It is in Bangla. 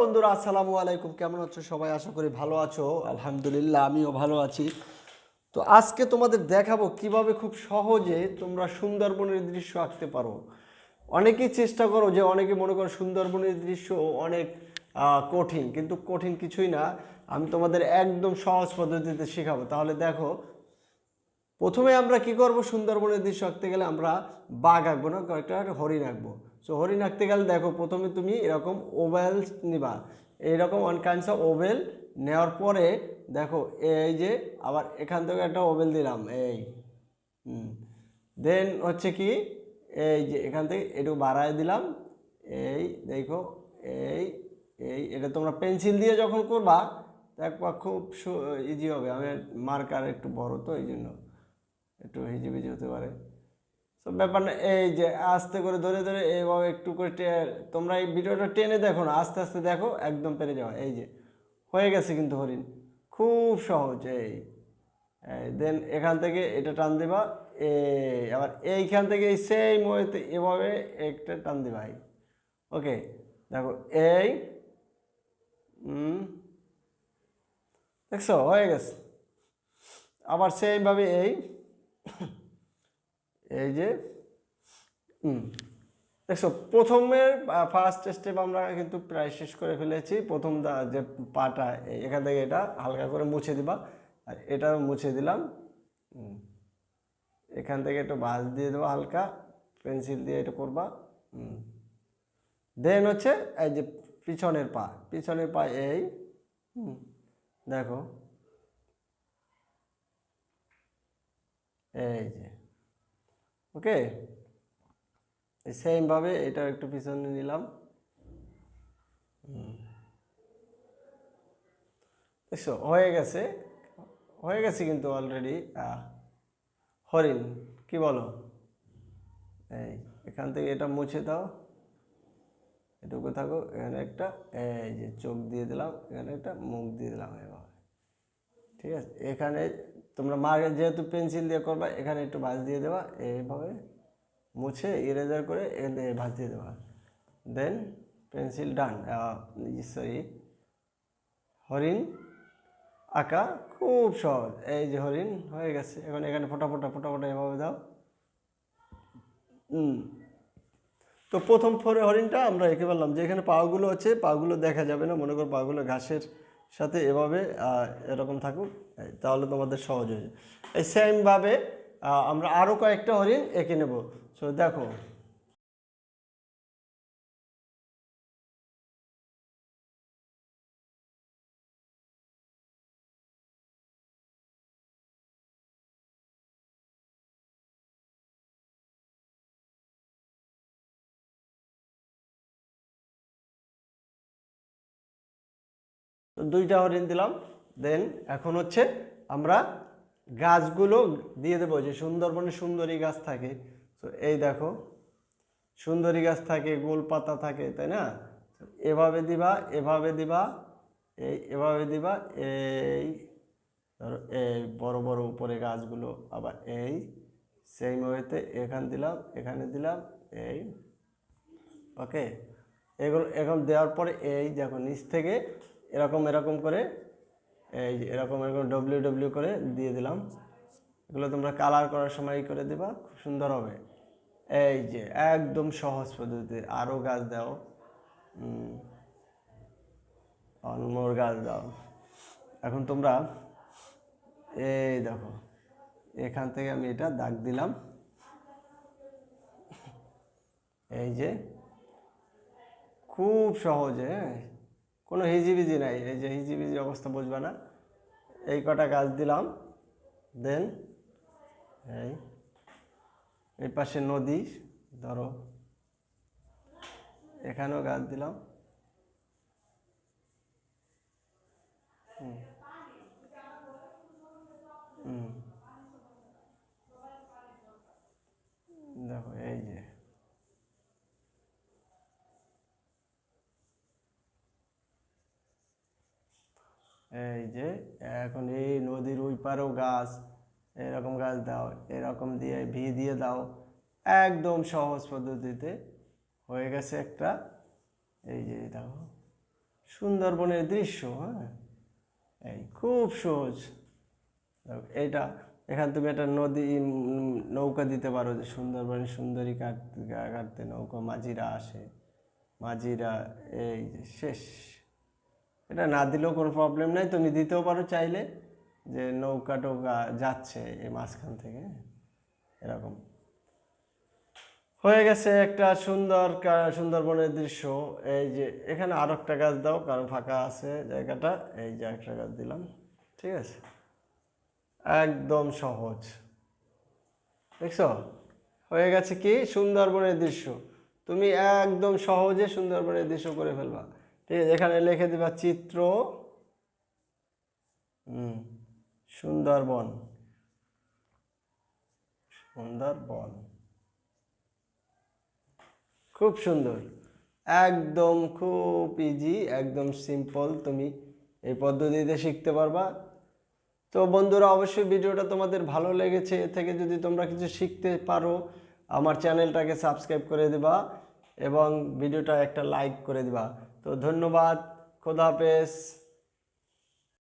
বন্ধুরা, আসসালামু আলাইকুম। কেমন আছো সবাই? আশা করি ভালো আছো। আলহামদুলিল্লাহ, আমিও ভালো আছি। তো আজকে তোমাদের দেখাবো কীভাবে খুব সহজে তোমরা সুন্দরবনের দৃশ্য আঁকতে পারো। অনেকেই চেষ্টা করো যে, অনেকে মনে করো সুন্দরবনের দৃশ্য অনেক কঠিন, কিন্তু কঠিন কিছুই না। আমি তোমাদের একদম সহজ পদ্ধতিতে শেখাবো। তাহলে দেখো, প্রথমে আমরা কি করব? সুন্দরবনের দৃশ্য আঁকতে গেলে আমরা বাঘ আঁকবো না, কয়েকটা হরিণ আঁকবো। সো হরিণ আঁকতে গেলে দেখো প্রথমে তুমি এরকম ওভেল নিবা। এইরকম ওয়ান কাইন্ডস অফ ওভেল নেওয়ার পরে দেখো এই যে আবার এখান থেকে একটা ওভেল দিলাম, এই। দেন হচ্ছে কি, এই যে এখান থেকে একটু বাড়ায় দিলাম, এই দেখো, এই এই, এটা তোমরা পেন্সিল দিয়ে যখন করবা, দেখবা খুব ইজি হবে। আমি মার্কার একটু বড় তো এই জন্য একটু হিজিবিজি হতে পারে। তো ব্যাপার না, এই যে আস্তে করে ধরে ধরে এইভাবে একটু করে তোমরা এই ভিডিওটা টেনে দেখো না, আস্তে আস্তে দেখো, একদম পেরে যাওয়া এই যে, হয়ে গেছে কিন্তু হরিণ, খুব সহজ, এই দেন এখান থেকে এটা টান দিবা, এই, আবার এইখান থেকে এই সেই ময়েতে এভাবে একটা টান দিবা ওকে দেখো, এই দেখছ, হয়ে গেছে। আবার সেইভাবে এই এই যে দেখছ, প্রথমের ফার্স্ট স্টেপ আমরা কিন্তু প্রায় শেষ করে ফেলেছি। প্রথম যে পাটা এখান থেকে এটা হালকা করে মুছে দিবা। আর এটা মুছে দিলাম। এখান থেকে একটু বাস দিয়ে দেবো হালকা, পেন্সিল দিয়ে এটা করবা। দেন হচ্ছে, এই যে পিছনের পা পিছনের পা এই দেখো। এই যে ওকে? সেমভাবে এটা একটু পিছনে নিলাম। দেখছ, হয়ে গেছে। হয়ে গেছে কিন্তু অলরেডি হরিণ, কি বলো? এই, এখান থেকে এটা মুছে দাও। এটুকু থাকো, এখানে একটা, এই যে চোখ দিয়ে দিলাম, এখানে একটা মুখ দিয়ে দিলাম এভাবে। ঠিক আছে? এখানে তোমরা মার্কে যেহেতু পেন্সিল দিয়ে করবা, এখানে একটু ভাঁজ দিয়ে দেওয়া এইভাবে মুছে ইরেজার করে এখান থেকে ভাঁজ দিয়ে দেওয়া দেন পেন্সিল ডান সরি হরিণ আঁকা খুব সহজ। এই যে হরিণ হয়ে গেছে, এখন এখানে ফোটা ফোটা এভাবে দাও। হুম। তো প্রথম ফোরে হরিণটা আমরা এঁকে বললাম যে এখানে পাগুলো আছে, পাগুলো দেখা যাবে না, মনে করো পাগুলো ঘাসের সাথে এভাবে এরকম থাকুক তাহলে তোমাদের সহজ হয়ে যাবে। এই সেমভাবে আমরা আরও কয়েকটা হরিণ এঁকে নেব। সো দেখো তো দুইটা হরিণ দিলাম। দেন এখন হচ্ছে আমরা গাছগুলো দিয়ে দেবো, যে সুন্দরবনে সুন্দরী গাছ থাকে। তো এই দেখো, সুন্দরী গাছ থাকে, গোল পাতা থাকে, তাই না? এভাবে দিবা এভাবে দিবা, এই এভাবে দিবা, এই ধরো, এই বড় বড় উপরে গাছগুলো, আবার এই সেই ওয়েতে এখান দিলাম, এখানে দিলাম, এই ওকে এগুলো, এখন দেওয়ার পরে এই দেখো, নিচ থেকে এরকম এরকম করে, এই যে এরকম এরকম ডব্লিউ ডব্লিউ করে দিয়ে দিলাম। এগুলো তোমরা কালার করার সময় করে দিবা, খুব সুন্দর হবে। এই যে একদম সহজ পদ্ধতি আরও গাছ দাও। অনমোর গাছ দাও। এখন তোমরা, এই দেখো, এখান থেকে আমি এটা দাগ দিলাম। এই যে, খুব সহজে হ্যাঁ? কোনো হিজিবিজি নাই। এই যে হিজিবিজি অবস্থা বুঝবে না। এই কটা গাছ দিলাম। দেন এই এই পাশে নদী, ধরো। এখানেও গাছ দিলাম। দেখো, এই যে এই যে, এখন এই নদীর ওই পারেও গাছ, এরকম গাছ দাও, এরকম দিয়ে ভি দিয়ে দাও, একদম সহজ পদ্ধতিতে হয়ে গেছে একটা, এই যে দেখো, সুন্দরবনের দৃশ্য হ্যাঁ? এই খুব সহজ। এটা, এখানে তুমি একটা নদী নৌকা দিতে পারো যে সুন্দরবনের সুন্দরী কাটতে কাটতে, নৌকা, মাঝিরা আসে, মাঝিরা, এই যে, শেষ। এটা না দিলেও কোনো প্রবলেম নাই। তুমি দিতেও পারো চাইলে যে নৌকা টৌকা যাচ্ছে এই মাঝখান থেকে। এরকম। হয়ে গেছে একটা সুন্দর সুন্দরবনের দৃশ্য। এই যে এখানে আরও একটা গাছ দাও, কারণ ফাঁকা আছে জায়গাটা। এই যে একটা গাছ দিলাম। ঠিক আছে? একদম সহজ। দেখছ? হয়ে গেছে কি? সুন্দরবনের দৃশ্য। তুমি একদম সহজে সুন্দরবনের দৃশ্য করে ফেলবা। এখানে লিখে দিবা চিত্র সুন্দরবন। সুন্দরবন। খুব সুন্দর। একদম খুব ইজি একদম সিম্পল তুমি এই পদ্ধতিতে শিখতে পারবা। তো বন্ধুরা, অবশ্যই ভিডিওটা তোমাদের ভালো লেগেছে এ থেকে যদি তোমরা কিছু শিখতে পারো, আমার চ্যানেলটাকে সাবস্ক্রাইব করে দিবা এবং ভিডিওটা একটা লাইক করে দিবা। তো ধন্যবাদ খোদা হাফেজ